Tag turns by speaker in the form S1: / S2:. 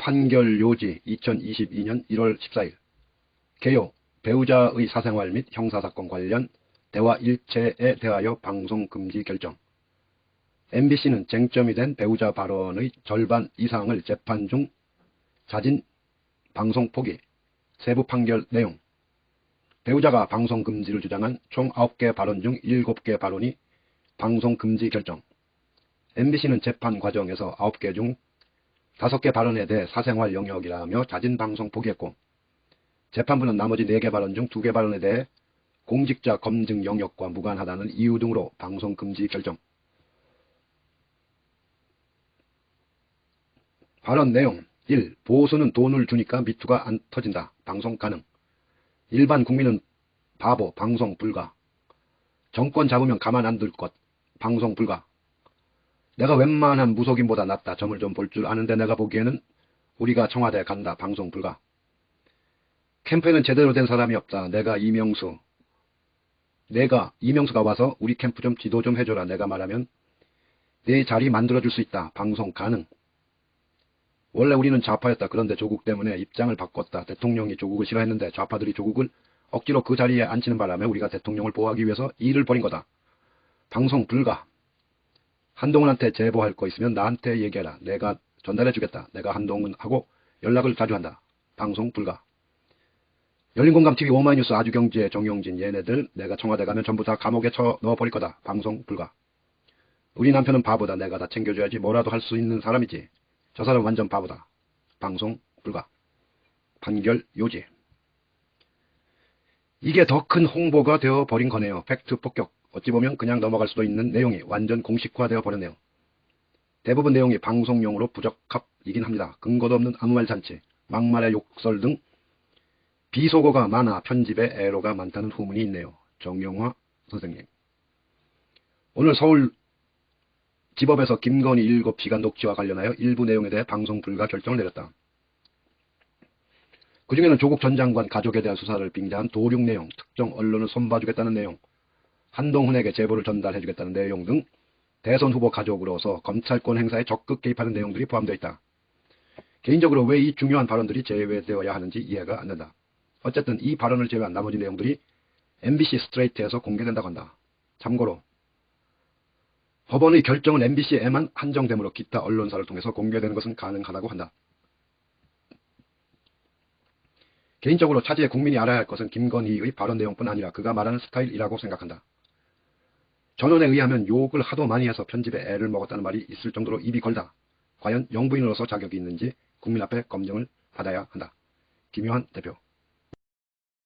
S1: 판결 요지 2022년 1월 14일. 개요 배우자의 사생활 및 형사사건 관련 대화 일체에 대하여 방송 금지 결정. MBC는 쟁점이 된 배우자 발언의 절반 이상을 재판 중 자진 방송 포기 세부 판결 내용. 배우자가 방송 금지를 주장한 총 9개 발언 중 7개 발언이 방송 금지 결정. MBC는 재판 과정에서 9개 중 5개 발언에 대해 사생활 영역이라며 자진 방송 포기했고 재판부는 나머지 4개 발언 중 2개 발언에 대해 공직자 검증 영역과 무관하다는 이유 등으로 방송 금지 결정 발언 내용 1. 보수는 돈을 주니까 미투가 안 터진다. 방송 가능. 일반 국민은 바보. 방송 불가. 정권 잡으면 가만 안 둘 것. 방송 불가. 내가 웬만한 무속인보다 낫다. 점을 좀 볼 줄 아는데 내가 보기에는 우리가 청와대 간다. 방송 불가. 캠프에는 제대로 된 사람이 없다. 내가 이명수. 내가 이명수가 와서 우리 캠프 좀 지도 좀 해줘라. 내가 말하면 내 자리 만들어줄 수 있다. 방송 가능. 원래 우리는 좌파였다. 그런데 조국 때문에 입장을 바꿨다. 대통령이 조국을 싫어했는데 좌파들이 조국을 억지로 그 자리에 앉히는 바람에 우리가 대통령을 보호하기 위해서 일을 벌인 거다. 방송 불가. 한동훈한테 제보할 거 있으면 나한테 얘기해라. 내가 전달해 주겠다. 내가 한동훈하고 연락을 자주 한다. 방송 불가. 열린공감TV 오마이뉴스 아주경제 정용진 얘네들 내가 청와대 가면 전부 다 감옥에 쳐 넣어버릴 거다. 방송 불가. 우리 남편은 바보다. 내가 다 챙겨줘야지 뭐라도 할 수 있는 사람이지. 저 사람 완전 바보다. 방송 불가. 판결 요지. 이게 더 큰 홍보가 되어 버린 거네요. 팩트 폭격. 어찌 보면 그냥 넘어갈 수도 있는 내용이 완전 공식화되어 버렸네요. 대부분 내용이 방송용으로 부적합이긴 합니다. 근거도 없는 아무 말 잔치, 막말의 욕설 등 비속어가 많아 편집에 애로가 많다는 후문이 있네요. 정영화 선생님. 오늘 서울 지법에서 김건희 7시간 녹취와 관련하여 일부 내용에 대해 방송 불가 결정을 내렸다. 그 중에는 조국 전 장관 가족에 대한 수사를 빙자한 도륙 내용, 특정 언론을 손봐주겠다는 내용, 한동훈에게 제보를 전달해 주겠다는 내용 등 대선 후보 가족으로서 검찰권 행사에 적극 개입하는 내용들이 포함되어 있다. 개인적으로 왜 이 중요한 발언들이 제외되어야 하는지 이해가 안 된다. 어쨌든 이 발언을 제외한 나머지 내용들이 MBC 스트레이트에서 공개된다고 한다. 참고로 법원의 결정은 MBC에만 한정되므로 기타 언론사를 통해서 공개되는 것은 가능하다고 한다. 개인적으로 차지의 국민이 알아야 할 것은 김건희의 발언 내용뿐 아니라 그가 말하는 스타일이라고 생각한다. 전원에 의하면 욕을 하도 많이 해서 편집에 애를 먹었다는 말이 있을 정도로 입이 걸다. 과연 영부인으로서 자격이 있는지 국민 앞에 검증을 받아야 한다. 김요한 대표